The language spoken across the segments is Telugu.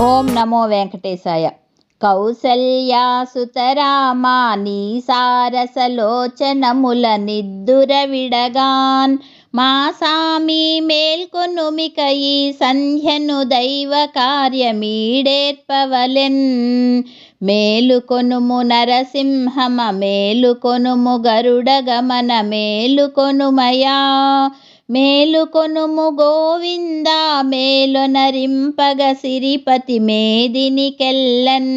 ఓం నమో వెంకటేశాయ. కౌసల్యాసుతరామా నీ సారసలోచనముల నిద్దుర విడగాన్. మా సామి మేల్కొనుమిక ఈ సంధ్యను దైవ కార్యమీడేర్పవలెన్. మేలుకొనుము నరసింహమ మేలుకొనుము గరుడగమన మేలుకొనుమయా. మేలుకొనుము గోవింద మేలునరింపగ సిరిపతి మేదినికెల్లన్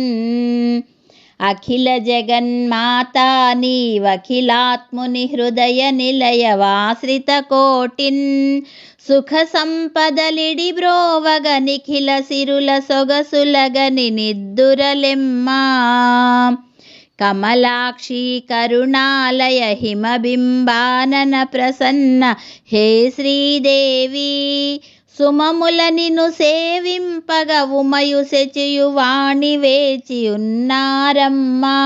అఖిల జగన్మాతా నీవఖిలాత్ముని హృదయ నిలయవాశ్రిత కోటిన్. సుఖ సంపదలిడి బ్రోవగ నిఖిల సిరుల సొగసులగని నిద్దురలెమ్మా కమలాక్షి కరుణాలయ హిమబింబానన ప్రసన్న హే శ్రీదేవి! సుమముల నిను సేవింపగ ఉమయు శచియు వాణి వేచి ఉన్నారమ్మా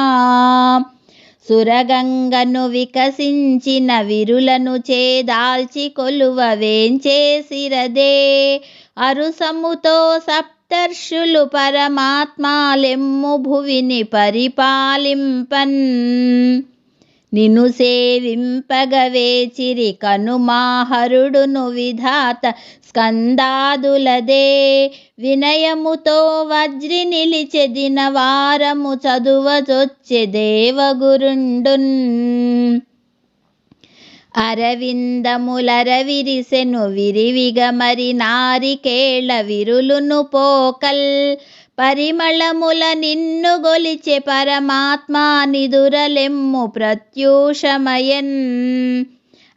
సురగంగను వికసించిన విరులను చేదాల్చి కొలువ వేంచేసిరదే అరుసముతో సప్తర్షులు పరమాత్మాలెమ్ము భువిని పరిపాలింపన్. నిను సేవింపగవేచిరి కనుమాహరుడును విధాత స్కందాదులదే. వినయముతో వజ్రి నిలిచె దినవారము చదువచొచ్చె దేవగురుండున్. అరవిందములరవిరిసెను విరివిగ మరి నారికేళ విరులును పోకల్. పరిమళముల నిన్ను గొలిచె పరమాత్మా నిదురలెమ్ము ప్రత్యూషమయన్.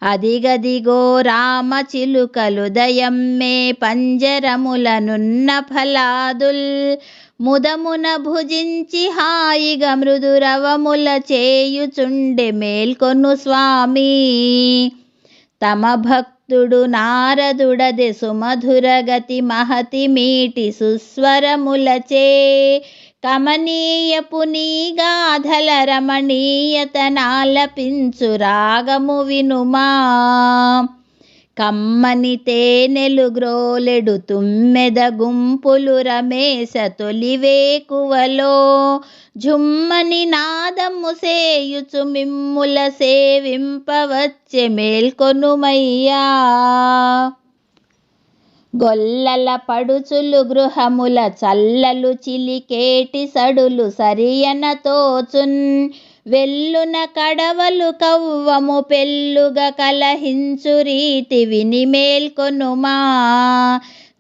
అదిగదిగో రామ చిలుకలు మే పంజరములనున్న ఫలాదుల్. ముదమున భుజించి హాయిగా మృదురవముల చేయుచుండె మేల్కొను స్వామి. తమ భక్తుడు నారదుడది సుమధురగతి మహతి మీటి సుస్వరములచే. కమనీయపు నీ గాధల రమణీయతనాలపించు రాగము వినుమా. కమ్మని తేనెలు గ్రోలెడు తుమ్మెద గుంపులు రమేశ తొలివేకువలో జుమ్మని నాదము సేయుచు మిమ్ముల సేవింపవచ్చే మేల్కొనుమయ్యా. గొల్లల పడుచులు గృహముల చల్లలు చిలికేటి సడులు సరియన తోచున్. వెల్లున కడవలు కవ్వము పెళ్ళుగా కలహించు రీతి విని మేల్కొనుమా.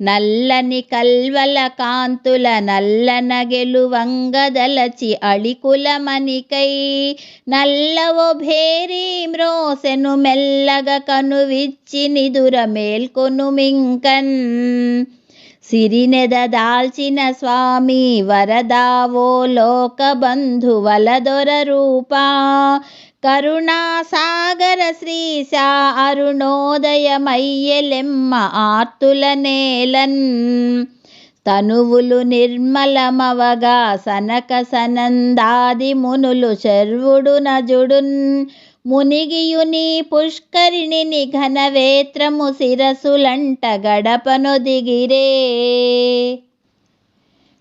నల్లని కల్వల కాంతుల నల్లన గెలువంగదలచి అళికులమనికై నల్లవో భేరీ మ్రోసెను మెల్లగ కనువిచ్చి నిదుర మేల్కొను మింకన్. సిరినెద దాల్చిన స్వామి వరదావో లోక బంధువల దొర రూపా. కరుణాసాగర శ్రీశ అరుణోదయమయ్యలెమ్మ ఆర్తుల నేలన్. తనువులు నిర్మలమవగా సనక సనందాది మునులు శర్వుడు నజుడున్. మునిగియుని పుష్కరిణి నిఘన శిరసులంట గడపను దిగిరే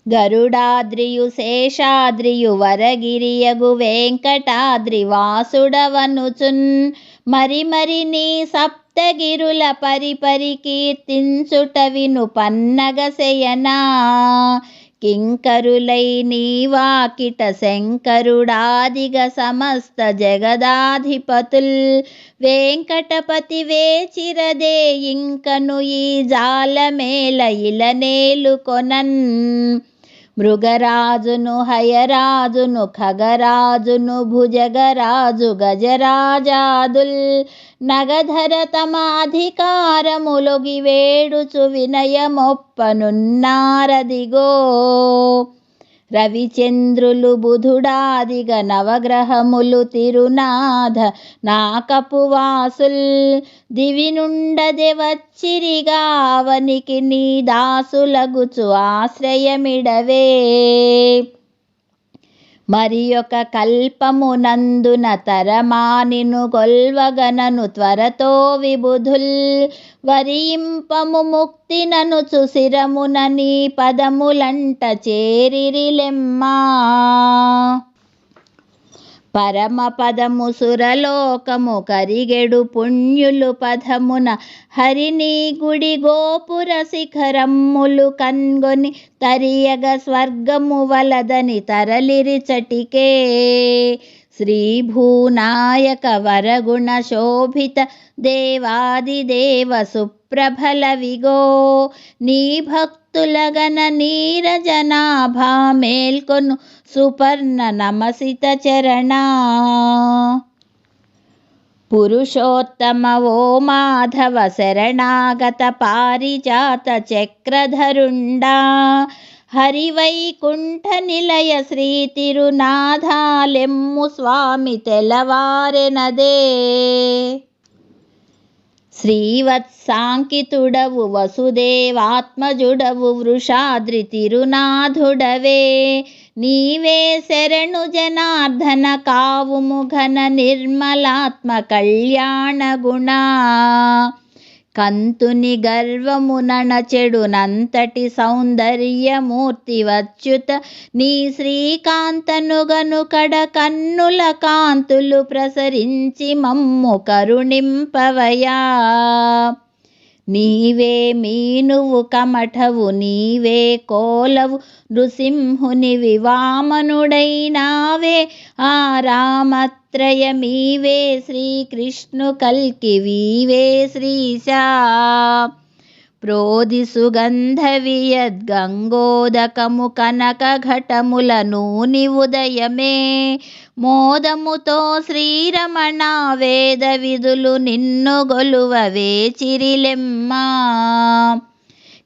గరుడాద్రియు శేషాద్రియు వరగిరియగు వెంకటాద్రి వాసుడవనుచున్. మరి మరి నీ సప్తగిరుల పరిపరి కీర్తించుట విను పన్నగ శయనా కింకరులై నీవాకిట శంకరుడాదిగ సమస్త జగదాధిపతుల్. వెంకటపతి వేచిరదే ఇంకను ఈ జాలమేల ఇలనేలు కొనన్. మృగరాజును హయరాజును ఖగరాజును భుజగరాజు గజరాజాదుల్ నగధర తమ అధికారములొగి వేడుచు వినయమొప్పనున్నారదిగో. రవిచంద్రులు బుధుడాదిగ నవగ్రహములు తిరునాథ నాకపు వాసుల్ దివి వచ్చిరిగా నీ దాసులగుచు ఆశ్రయమిడవే. మరి ఒక కల్పమునందున తరమానిను గొల్వగనను త్వరతో విబుధుల్. వరియింపము ముక్తినను సుశిరమున నీ పదములంట చేరిరిలెమ్మా. పరమపదము సురలోకము కరిగెడు పుణ్యులు పదమున హరిని గుడి గోపుర శిఖరమ్ములు కన్గొని తరియగ స్వర్గము వలదని తరలిరిచటికే శ్రీభూనాయక వరగుణ శోభిత దేవాదిదేవ సుప్ విగో నీ భక్తులగన నీరజనాభా మేల్కొను సుపర్ణ నమసిత చరణ. పురుషోత్తమ ఓ మాధవ శరణాగత పారిజాత చక్రధరుండా. హరివైకుంఠ నిలయ శ్రీ తిరునాథాలెమ్ము స్వామి తెలవారెనదే. శ్రీవత్సాంకితుడవు వసుదేవాత్మజుడవు వృషాద్రి తిరునాథుడవే. నీవే శరణు జనార్దన కావుముఘన నిర్మలాత్మ కళ్యాణ గుణ కంతుని గర్వమునచెడునంతటి సౌందర్యమూర్తి వచ్చుత. నీ శ్రీకాంతనుగను కడ కన్నుల కాంతులు ప్రసరించి మమ్ము కరుణింపవయా. నీవే మీనువు కమఠవు నీవే కోలవు నృసింహుని వివామనుడైనావే. ఆ రామత్రయమీవే శ్రీకృష్ణు కల్కి వీవే శ్రీశా. ప్రోది సుగంధవియద్గంగోదకము కనక ఘటముల నూని ఉదయమే. మోదముతో శ్రీరమణ వేద విధులు నిన్ను గొలువ వేచిరిలెమ్మా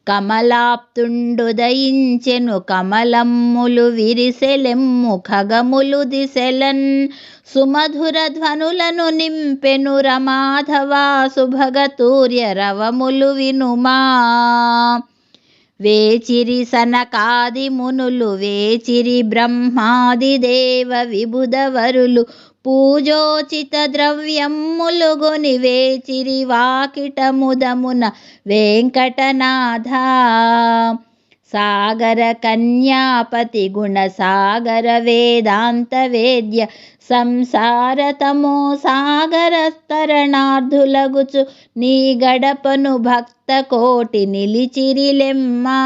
కమలాప్తుండుదయించెను కమలమ్ములు విరిసెలెమ్ము ఖగములు దిశెలన్. సుమధుర ధ్వనులను నింపెను రమాధవా సుభగతూర్య రవములు వినుమా. వేచిరి సనకాది మునులు వేచిరి బ్రహ్మాది దేవ విబుధవరులు పూజోచిత ద్రవ్యములుగొని వేచిరి వాకిటముదమున వెంకటనాథ. సాగర కన్యాపతి గుణ సాగర వేదాంత వేద్య సంసారతమో సాగర తరణార్థులగుచు నీ గడపను భక్త కోటి నిలిచిరిలెమ్మా.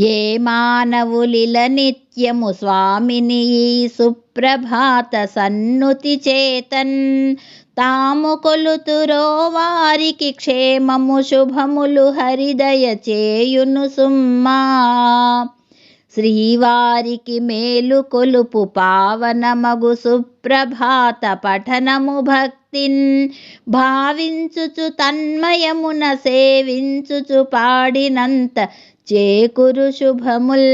ఏ మానవులిల నిత్యము స్వామిని ఈ సుప్రభాత సన్నుతి చేతన్. తాము కొలుతురో వారికి క్షేమము శుభములు హరిదయ చేయును సుమ్మా. శ్రీవారికి మేలు కొలుపు పావనమగు సుప్రభాత పఠనము భక్తిన్. భావించుచు తన్మయమున సేవించుచు పాడినంత చేకురు శుభముల్.